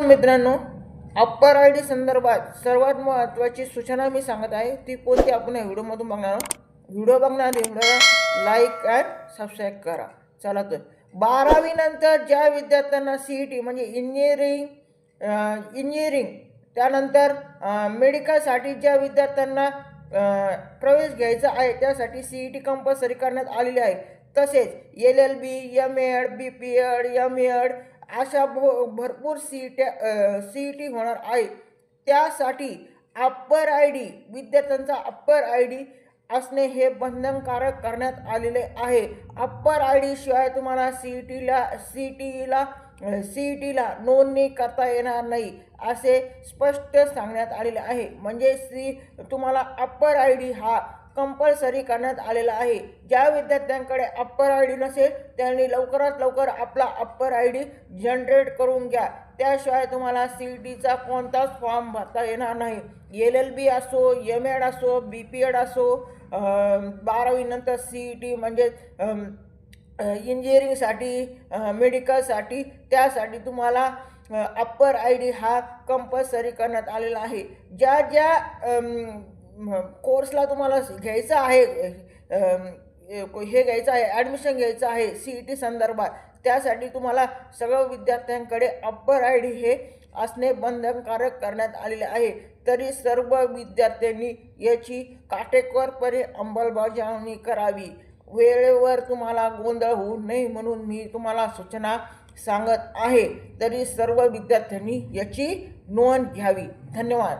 मित्रांनो upper I D संदर्भात सर्वात महत्त्वाची सूचना मी सांगत आहे ती कोणती आपण या व्हिडिओमधून बघणार आहोत. व्हिडिओ बघणार व्हिडिओला लाईक अँड सबस्क्राईब करा. चला तर बारावीनंतर ज्या विद्यार्थ्यांना सी ई टी म्हणजे इंजिनिअरिंग इंजिनिअरिंग त्यानंतर मेडिकलसाठी ज्या विद्यार्थ्यांना प्रवेश घ्यायचा आहे त्यासाठी सी ई टी कंपल्सरी करण्यात आलेली आहे. तसेच L L B M Ed B P Ed M Ed अशा भो भरपूर सी ट्या सी ई टी होणार आहे. त्यासाठी अप्पर आय डी विद्यार्थ्यांचा अप्पर आय डी असणे हे बंधनकारक करण्यात आलेले आहे. अप्पर आय डी शिवाय तुम्हाला सी ई टीला सी ई टीला सी ई टीला नोंदणी करता येणार नाही असे स्पष्ट सांगण्यात आलेले आहे. म्हणजे सी तुम्हाला अप्पर आय डी हा कंपल्सरी करण्यात आलेला आहे. ज्या विद्यार्थ्यांकडे अप्पर आय डी नसेल त्यांनी लवकरात लवकर आपला अप्पर आय डी जनरेट करून घ्या. त्याशिवाय तुम्हाला सी ई टीचा कोणताच फॉर्म भरता येणार नाही. एल एल बी असो एम एड असो बी पी एड असो बारावीनंतर सी ई टी म्हणजे इंजिनिअरिंगसाठी मेडिकलसाठी त्यासाठी तुम्हाला अप्पर आय डी हा कंपल्सरी करण्यात आलेला आहे. ज्या ज्या कोर्सला तुम्हाला घ्यायचं आहे हे घ्यायचं आहे ॲडमिशन घ्यायचं आहे सी ई टी संदर्भात. त्यासाठी तुम्हाला सगळं विद्यार्थ्यांकडे अप्पर आय डी हे असणे बंधनकारक करण्यात आलेले आहे. तरी सर्व विद्यार्थ्यांनी याची काटेकोरपणे अंमलबजावणी करावी. वेळेवर तुम्हाला गोंधळ होऊ नये म्हणून मी तुम्हाला सूचना सांगत आहे. तरी सर्व विद्यार्थ्यांनी याची नोंद घ्यावी. धन्यवाद.